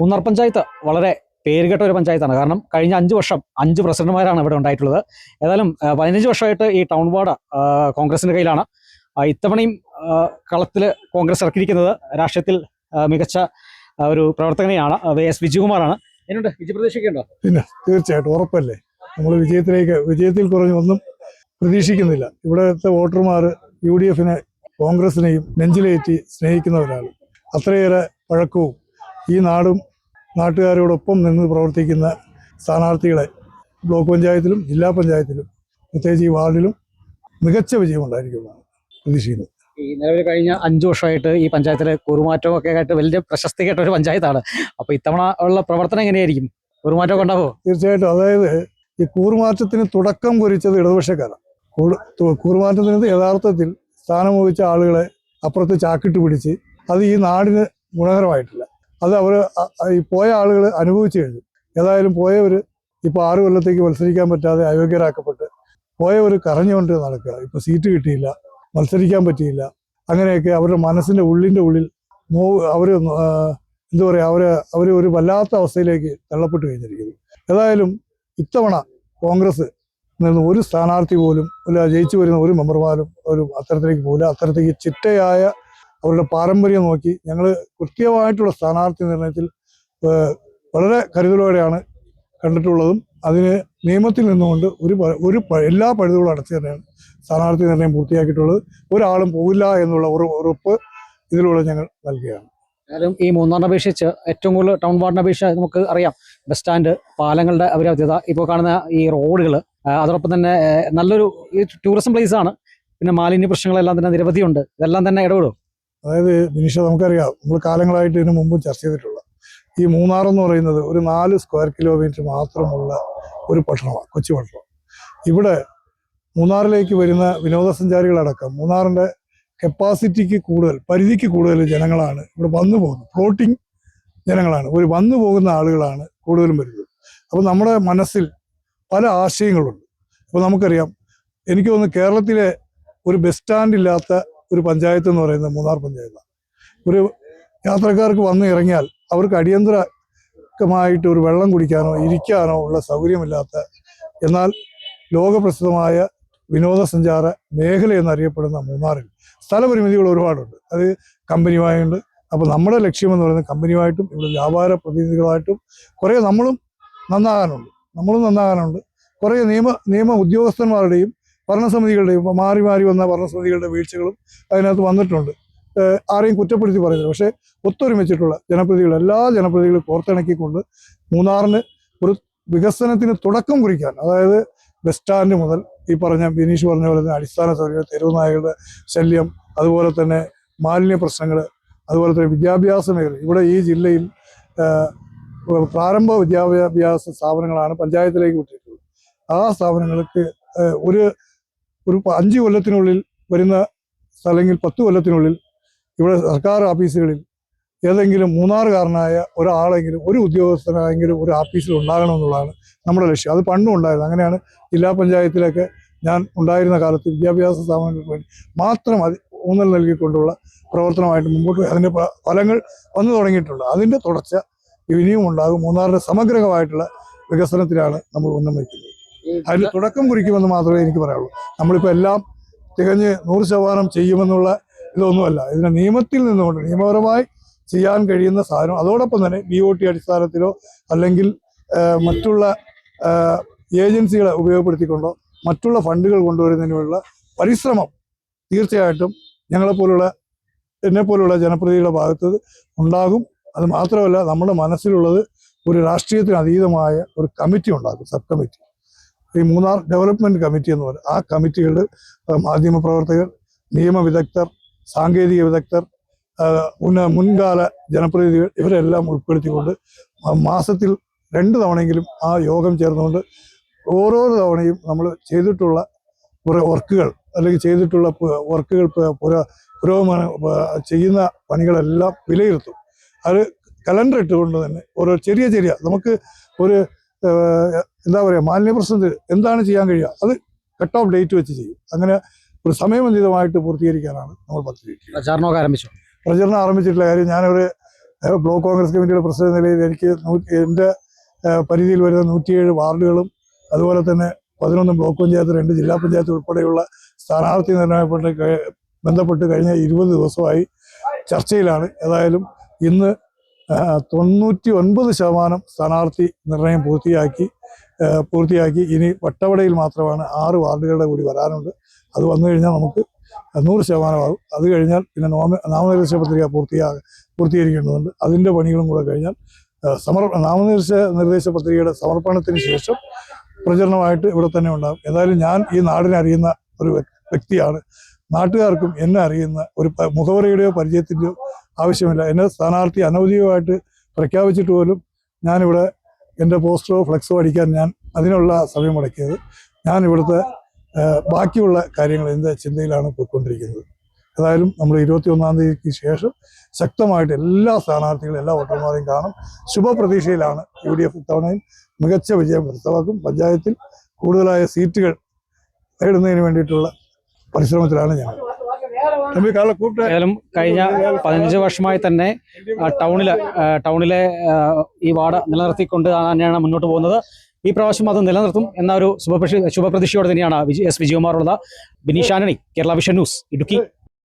മൂന്നാർ പഞ്ചായത്ത് വളരെ പേരുകെട്ട ഒരു പഞ്ചായത്താണ്. കാരണം കഴിഞ്ഞ അഞ്ച് വർഷം അഞ്ച് പ്രസിഡന്റുമാരാണ് ഇവിടെ ഉണ്ടായിട്ടുള്ളത്. ഏതായാലും പതിനഞ്ച് വർഷമായിട്ട് ഈ ടൗൺ വാർഡ് കോൺഗ്രസിന്റെ കയ്യിലാണ്. ഇത്തവണയും കളത്തിൽ കോൺഗ്രസ് ഇറക്കിയിരിക്കുന്നത് രാഷ്ട്രീയത്തിൽ മികച്ച ഒരു പ്രവർത്തകനെയാണ് എസ് വിജയകുമാറാണ്. എന്നുണ്ട് വിജയ പിന്നെ തീർച്ചയായിട്ടും ഉറപ്പല്ലേ? നമ്മൾ വിജയത്തിലേക്ക് വിജയത്തിൽ കുറഞ്ഞ് ഒന്നും പ്രതീക്ഷിക്കുന്നില്ല. ഇവിടത്തെ വോട്ടർമാർ യു ഡി എഫിനെ കോൺഗ്രസിനെയും നെഞ്ചിലേറ്റി സ്നേഹിക്കുന്നവരാണ് അത്രയേറെ പഴക്കവും ഈ നാടും നാട്ടുകാരോടൊപ്പം നിന്ന് പ്രവർത്തിക്കുന്ന സ്ഥാനാർത്ഥികളെ ബ്ലോക്ക് പഞ്ചായത്തിലും ജില്ലാ പഞ്ചായത്തിലും പ്രത്യേകിച്ച് ഈ വാർഡിലും മികച്ച വിജയം ഉണ്ടായിരിക്കുമെന്നാണ് പ്രതീക്ഷിക്കുന്നത്. ഈ നിലവിൽ കഴിഞ്ഞ അഞ്ച് വർഷമായിട്ട് ഈ പഞ്ചായത്തിലെ കുറുമാറ്റവും ഒക്കെ ആയിട്ട് വലിയ പ്രശസ്തി കേട്ട ഒരു പഞ്ചായത്താണ്. അപ്പൊ ഇത്തവണ ഉള്ള പ്രവർത്തനം എങ്ങനെയായിരിക്കും? കുറുമാറ്റം ഉണ്ടാവോ? തീർച്ചയായിട്ടും. അതായത് ഈ കൂറുമാറ്റത്തിന് തുടക്കം കുറിച്ചത് ഇടതുപക്ഷക്കാരാണ്. കൂറ് കൂറുമാറ്റത്തിന് യഥാർത്ഥത്തിൽ സ്ഥാനം വഹിച്ച ആളുകളെ അപ്പുറത്ത് ചാക്കിട്ട് പിടിച്ച് അത് ഈ നാടിന് ഗുണകരമായിട്ടില്ല. അത് അവർ ഈ പോയ ആളുകൾ അനുഭവിച്ചു കഴിഞ്ഞു. ഏതായാലും പോയവർ ഇപ്പോൾ ആറ് കൊല്ലത്തേക്ക് മത്സരിക്കാൻ പറ്റാതെ അയോഗ്യരാക്കപ്പെട്ട് പോയവർ കരഞ്ഞുകൊണ്ട് നടക്കുക. ഇപ്പോൾ സീറ്റ് കിട്ടിയില്ല മത്സരിക്കാൻ പറ്റിയില്ല. അങ്ങനെയൊക്കെ അവരുടെ മനസ്സിന്റെ ഉള്ളിന്റെ ഉള്ളിൽ നോവ് അവർ എന്താ പറയുക അവർ അവർ ഒരു വല്ലാത്ത അവസ്ഥയിലേക്ക് തള്ളപ്പെട്ട് കഴിഞ്ഞിരിക്കുന്നു. ഏതായാലും ഇത്തവണ കോൺഗ്രസ് നിന്ന് ഒരു സ്ഥാനാർത്ഥി പോലും അല്ല ജയിച്ചു വരുന്ന ഒരു മെമ്പർമാരും ഒരു അത്തരത്തിലേക്ക് പോകില്ല അത്തരത്തിലേക്ക് ചിട്ടയായ അവരുടെ പാരമ്പര്യം നോക്കി ഞങ്ങൾ കൃത്യമായിട്ടുള്ള സ്ഥാനാർത്ഥി നിർണയത്തിൽ വളരെ കരുതലോടെയാണ് കണ്ടിട്ടുള്ളതും അതിന് നിയമത്തിൽ നിന്നുകൊണ്ട് ഒരു ഒരു എല്ലാ പഴുതുകളും അടച്ചു തന്നെയാണ് സ്ഥാനാർത്ഥി നിർണയം പൂർത്തിയാക്കിയിട്ടുള്ളത്. ഒരാളും പോകില്ല എന്നുള്ള ഒരു ഉറപ്പ് ഇതിലൂടെ ഞങ്ങൾ നൽകുകയാണ്. ഏതായാലും ഈ മൂന്നാറിനെ അപേക്ഷിച്ച് ഏറ്റവും കൂടുതൽ ടൗൺ വാർഡിനെ അപേക്ഷിച്ച് നമുക്ക് അറിയാം. ബസ് സ്റ്റാൻഡ് പാലങ്ങളുടെ അപര്യാപ്തത ഇപ്പോൾ കാണുന്ന ഈ റോഡുകൾ അതോടൊപ്പം തന്നെ നല്ലൊരു ടൂറിസം പ്ലേസ് ആണ്. പിന്നെ മാലിന്യ പ്രശ്നങ്ങളെല്ലാം തന്നെ നിരവധിയുണ്ട്. ഇതെല്ലാം തന്നെ ഇടപെടും അതായത് നിമിഷ നമുക്കറിയാം. നമ്മൾ കാലങ്ങളായിട്ട് ഇതിനു മുമ്പ് ചർച്ച ചെയ്തിട്ടുള്ള ഈ മൂന്നാർ എന്ന് പറയുന്നത് ഒരു നാല് സ്ക്വയർ കിലോമീറ്റർ മാത്രമുള്ള ഒരു പട്ടണമാണ് കൊച്ചു പട്ടണം. ഇവിടെ മൂന്നാറിലേക്ക് വരുന്ന വിനോദസഞ്ചാരികളടക്കം മൂന്നാറിന്റെ കപ്പാസിറ്റിക്ക് കൂടുതൽ പരിധിക്ക് കൂടുതൽ ജനങ്ങളാണ് ഇവിടെ വന്നു പോകുന്നത്. ഫ്ലോട്ടിംഗ് ജനങ്ങളാണ്. ഒരു വന്നു പോകുന്ന ആളുകളാണ് കൂടുതലും വരുന്നത്. അപ്പോൾ നമ്മുടെ മനസ്സിൽ പല ആശയങ്ങളുണ്ട്. അപ്പോൾ നമുക്കറിയാം. എനിക്ക് തോന്നുന്നു കേരളത്തിലെ ഒരു ബസ് സ്റ്റാൻഡ് ഇല്ലാത്ത ഒരു പഞ്ചായത്ത് എന്ന് പറയുന്നത് മൂന്നാർ പഞ്ചായത്താണ്. ഒരു യാത്രക്കാർക്ക് വന്ന് ഇറങ്ങിയാൽ അവർക്ക് അടിയന്തരമായിട്ട് ഒരു വെള്ളം കുടിക്കാനോ ഇരിക്കാനോ ഉള്ള സൗകര്യമില്ലാത്ത എന്നാൽ ലോകപ്രസിദ്ധമായ വിനോദസഞ്ചാര മേഖല എന്നറിയപ്പെടുന്ന മൂന്നാറിൽ സ്ഥലപരിമിതികൾ ഒരുപാടുണ്ട്. അത് കമ്പനിയുമായുണ്ട്. അപ്പോൾ നമ്മുടെ ലക്ഷ്യമെന്ന് പറയുന്നത് കമ്പനിയുമായിട്ടും ഇവിടെ വ്യാപാര പ്രതിനിധികളായിട്ടും കുറേ നമ്മളും നന്നാകാനുണ്ട്. നമ്മളും നന്നാകാനുണ്ട്. കുറേ നിയമ നിയമ ഉദ്യോഗസ്ഥന്മാരുടെയും ഭരണസമിതികളുടെയും ഇപ്പോൾ മാറി മാറി വന്ന ഭരണസമിതികളുടെ വീഴ്ചകളും അതിനകത്ത് വന്നിട്ടുണ്ട്. ആരെയും കുറ്റപ്പെടുത്തി പറയുന്നത് പക്ഷേ ഒത്തൊരുമിച്ചിട്ടുള്ള ജനപ്രതികൾ എല്ലാ ജനപ്രതികളും കോർത്തിണക്കിക്കൊണ്ട് മൂന്നാറിന് ഒരു വികസനത്തിന് തുടക്കം കുറിക്കാൻ അതായത് ബസ് സ്റ്റാൻഡ് മുതൽ ഈ പറഞ്ഞ ബിനീഷ് പറഞ്ഞ പോലെ തന്നെ അടിസ്ഥാന സൗകര്യം തെരുവുനായകളുടെ ശല്യം അതുപോലെ തന്നെ മാലിന്യ പ്രശ്നങ്ങൾ അതുപോലെ തന്നെ വിദ്യാഭ്യാസ മേഖല. ഇവിടെ ഈ ജില്ലയിൽ പ്രാരംഭ വിദ്യാഭ്യാസ സ്ഥാപനങ്ങളാണ് പഞ്ചായത്തിലേക്ക് വിട്ടിട്ടുള്ളത്. ആ സ്ഥാപനങ്ങൾക്ക് ഒരു ഒരു അഞ്ച് കൊല്ലത്തിനുള്ളിൽ വരുന്ന അല്ലെങ്കിൽ പത്ത് കൊല്ലത്തിനുള്ളിൽ ഇവിടെ സർക്കാർ ഓഫീസുകളിൽ ഏതെങ്കിലും മൂന്നാറുകാരനായ ഒരാളെങ്കിലും ഒരു ഉദ്യോഗസ്ഥനായെങ്കിലും ഒരു ഓഫീസിൽ ഉണ്ടാകണമെന്നുള്ളതാണ് നമ്മുടെ ലക്ഷ്യം. അത് പണ്ടും ഉണ്ടായിരുന്നു. അങ്ങനെയാണ് ജില്ലാ പഞ്ചായത്തിലൊക്കെ ഞാൻ ഉണ്ടായിരുന്ന കാലത്ത് വിദ്യാഭ്യാസ സ്ഥാപനങ്ങൾക്ക് വേണ്ടി മാത്രം അത് ഊന്നൽ നൽകിക്കൊണ്ടുള്ള പ്രവർത്തനമായിട്ട് മുമ്പോട്ട് അതിന്റെ ഫലങ്ങൾ വന്നു തുടങ്ങിയിട്ടുണ്ട്. അതിന്റെ തുടർച്ച ഇനിയും ഉണ്ടാകും. മൂന്നാറിന്റെ സമഗ്രമായിട്ടുള്ള വികസനത്തിലാണ് നമ്മൾ ഉന്നം വയ്ക്കുന്നത്. അതിന് തുടക്കം കുറിക്കുമെന്ന് മാത്രമേ എനിക്ക് പറയാനുള്ളൂ. നമ്മളിപ്പോൾ എല്ലാം തികഞ്ഞ് നൂറ് ശതമാനം ചെയ്യുമെന്നുള്ള ഇതൊന്നുമല്ല. ഇതിനെ നിയമത്തിൽ നിന്നുകൊണ്ട് നിയമപരമായി ചെയ്യാൻ കഴിയുന്ന സാധനം അതോടൊപ്പം തന്നെ ബി ഒ ടി അടിസ്ഥാനത്തിലോ അല്ലെങ്കിൽ മറ്റുള്ള ഏജൻസികളെ ഉപയോഗപ്പെടുത്തിക്കൊണ്ടോ മറ്റുള്ള ഫണ്ടുകൾ കൊണ്ടുവരുന്നതിനുള്ള പരിശ്രമം തീർച്ചയായിട്ടും ഞങ്ങളെപ്പോലുള്ള എന്നെപ്പോലുള്ള ജനപ്രതിയുടെ ഭാഗത്ത് ഉണ്ടാകും. അത് മാത്രമല്ല നമ്മുടെ മനസ്സിലുള്ളത് ഒരു രാഷ്ട്രീയത്തിന് അതീതമായ ഒരു കമ്മിറ്റി ഉണ്ടാകും സബ് കമ്മിറ്റി ഈ മൂന്നാർ ഡെവലപ്മെന്റ് കമ്മിറ്റി എന്ന് പറയുന്നത് ആ കമ്മിറ്റികളിൽ മാധ്യമ പ്രവർത്തകർ നിയമ വിദഗ്ധർ സാങ്കേതിക വിദഗ്ധർ ഉന്ന മുൻകാല ജനപ്രതിനിധികൾ ഇവരെല്ലാം ഉൾപ്പെടുത്തിക്കൊണ്ട് മാസത്തിൽ രണ്ട് തവണയെങ്കിലും ആ യോഗം ചേർന്നുകൊണ്ട് ഓരോ തവണയും നമ്മൾ ചെയ്തിട്ടുള്ള കുറേ വർക്കുകൾ അല്ലെങ്കിൽ ചെയ്തിട്ടുള്ള വർക്കുകൾ പുരോഗമന ചെയ്യുന്ന പണികളെല്ലാം വിലയിരുത്തും. അത് കലണ്ടർ ഇട്ടുകൊണ്ട് തന്നെ ഓരോ ചെറിയ ചെറിയ നമുക്ക് ഒരു എന്താ പറയുക മാലിന്യ പ്രശ്നത്തിൽ എന്താണ് ചെയ്യാൻ കഴിയുക? അത് കട്ട് ഓഫ് ഡേറ്റ് വെച്ച് ചെയ്യും. അങ്ങനെ ഒരു സമയബന്ധിതമായിട്ട് പൂർത്തീകരിക്കാനാണ് നമ്മൾ പദ്ധതി പ്രചാരണമൊക്കെ ആരംഭിച്ചു? പ്രചരണം ആരംഭിച്ചിട്ടുള്ള കാര്യം ഞാനൊരു ബ്ലോക്ക് കോൺഗ്രസ് കമ്മിറ്റിയുടെ പ്രസിഡന്റ് നിലയിൽ എനിക്ക് എന്റെ പരിധിയിൽ വരുന്ന നൂറ്റിയേഴ് വാർഡുകളും അതുപോലെ തന്നെ പതിനൊന്ന് ബ്ലോക്ക് പഞ്ചായത്ത് രണ്ട് ജില്ലാ പഞ്ചായത്ത് ഉൾപ്പെടെയുള്ള സ്ഥാനാർത്ഥി നിർണയപ്പെട്ട് ബന്ധപ്പെട്ട് കഴിഞ്ഞ ഇരുപത് ദിവസമായി ചർച്ചയിലാണ്. ഏതായാലും ഇന്ന് തൊണ്ണൂറ്റി ഒൻപത് ശതമാനം സ്ഥാനാർത്ഥി നിർണയം പൂർത്തിയാക്കി പൂർത്തിയാക്കി. ഇനി വട്ടവടയിൽ മാത്രമാണ് ആറ് വാർഡുകളുടെ കൂടി വരാനുണ്ട്. അത് വന്നു കഴിഞ്ഞാൽ നമുക്ക് നൂറ് ശതമാനമാകും. അത് കഴിഞ്ഞാൽ പിന്നെ നോമ നാമനിർദ്ദേശ പത്രിക പൂർത്തിയാ പൂർത്തീകരിക്കേണ്ടതുണ്ട്. അതിന്റെ പണികളും കൂടെ കഴിഞ്ഞാൽ സമർ നാമനിർദ്ദേശ നിർദ്ദേശ പത്രികയുടെ സമർപ്പണത്തിന് ശേഷം പ്രചരണമായിട്ട് ഇവിടെ തന്നെ ഉണ്ടാകും. എന്തായാലും ഞാൻ ഈ നാടിനെ അറിയുന്ന ഒരു വ്യക്തിയാണ്. നാട്ടുകാർക്കും എന്നെ അറിയുന്ന ഒരു മുഖവരയുടെയോ പരിചയത്തിന്റെയോ ആവശ്യമില്ല. എന്നെ സ്ഥാനാർത്ഥി അനൗദ്യോഗികമായിട്ട് പ്രഖ്യാപിച്ചിട്ട് പോലും ഞാനിവിടെ എന്റെ പോസ്റ്ററോ ഫ്ലെക്സോ അടിക്കാൻ ഞാൻ അതിനുള്ള സമയം മുടക്കിയത്. ഞാൻ ഇവിടുത്തെ ബാക്കിയുള്ള കാര്യങ്ങൾ എന്റെ ചിന്തയിലാണ് പോയിക്കൊണ്ടിരിക്കുന്നത്. ഏതായാലും നമ്മൾ ഇരുപത്തി ഒന്നാം തീയതിക്ക് ശേഷം ശക്തമായിട്ട് എല്ലാ സ്ഥാനാർത്ഥികളും എല്ലാ വോട്ടർമാരെയും കാണും. ശുഭപ്രതീക്ഷയിലാണ് യു ഡി എഫ് ഇത്തവണയും മികച്ച വിജയം കരസ്ഥമാക്കും പഞ്ചായത്തിൽ കൂടുതലായ സീറ്റുകൾ നേടുന്നതിന് വേണ്ടിയിട്ടുള്ള പരിശ്രമത്തിലാണ് കൂട്ട ഏതായാലും കഴിഞ്ഞ പതിനഞ്ച് വർഷമായി തന്നെ ടൗണിൽ ടൗണിലെ ഈ വാർഡ് നിലനിർത്തിക്കൊണ്ട് തന്നെയാണ് മുന്നോട്ട് പോകുന്നത്. ഈ പ്രാവശ്യം അത് നിലനിർത്തും എന്ന ഒരു ശുഭപ്രതി ശുഭപ്രതീക്ഷയോടെ തന്നെയാണ് S. വിജയകുമാറുള്ളത്. Bineesh Kerala vision news Idukki.